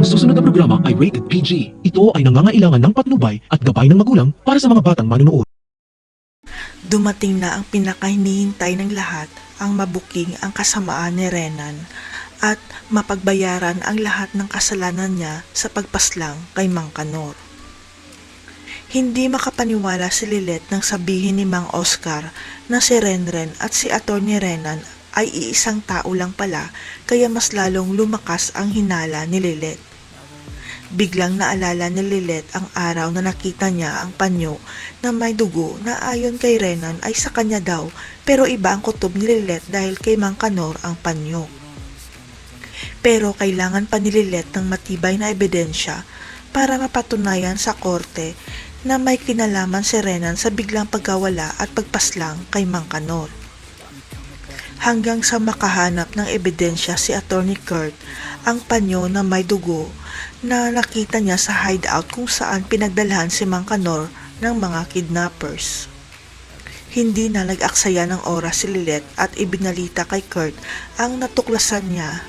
Ang susunod na programa ay rated PG. Ito ay nangangailangan ng patnubay at gabay ng magulang para sa mga batang manunood. Dumating na ang pinakahinihintay ng lahat, ang mabuking ang kasamaan ni Renan at mapagbayaran ang lahat ng kasalanan niya sa pagpaslang kay Mang Kanor. Hindi makapaniwala si Lilet nang sabihin ni Mang Oscar na si Renren at si Atty. Renan ay iisang tao lang pala kaya mas lalong lumakas ang hinala ni Lilet. Biglang naalala ni Lilet ang araw na nakita niya ang panyo na may dugo na ayon kay Renan ay sa kanya daw pero iba ang kutob ni Lilet dahil kay Mang Kanor ang panyo. Pero kailangan pa ni Lilet ng matibay na ebidensya para mapatunayan sa korte na may kinalaman si Renan sa biglang pagkawala at pagpaslang kay Mang Kanor. Hanggang sa makahanap ng ebidensya si Attorney Kurt ang panyo na may dugo na nakita niya sa hideout kung saan pinagdalhan si Mang Kanor ng mga kidnappers. Hindi na nag-aksaya ng oras si Lilet at ibinalita kay Kurt ang natuklasan niya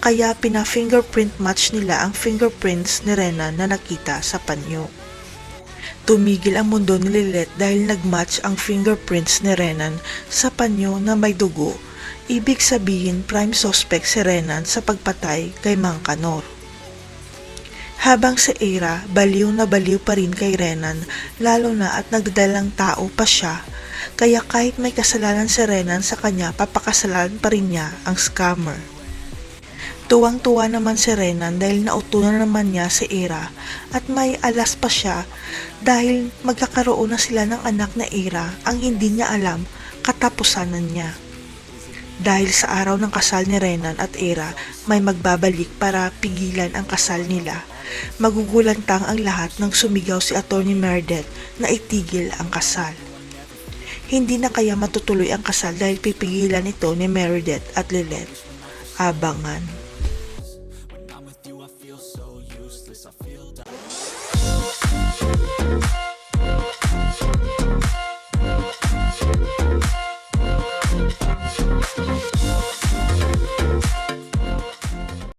kaya pina-fingerprint match nila ang fingerprints ni Renan na nakita sa panyo. Tumigil ang mundo ni Lilet dahil nagmatch ang fingerprints ni Renan sa panyo na may dugo. Ibig sabihin prime suspect si Renan sa pagpatay kay Mang Kanor. Habang si Era, baliw na baliw pa rin kay Renan, lalo na at nagdalang tao pa siya, kaya kahit may kasalanan si Renan sa kanya, papakasalan pa rin niya ang scammer. Tuwang-tuwa naman si Renan dahil nautunan naman niya si Era at may alas pa siya dahil magkakaroon na sila ng anak na Era ang hindi niya alam katapusanan niya. Dahil sa araw ng kasal ni Renan at Era may magbabalik para pigilan ang kasal nila. Magugulantang ang lahat nang sumigaw si Atty. Meredith na itigil ang kasal. Hindi na kaya matutuloy ang kasal dahil pipigilan ito ni Meredith at Lilith. Abangan. I'm with you, I feel so useless. I feel.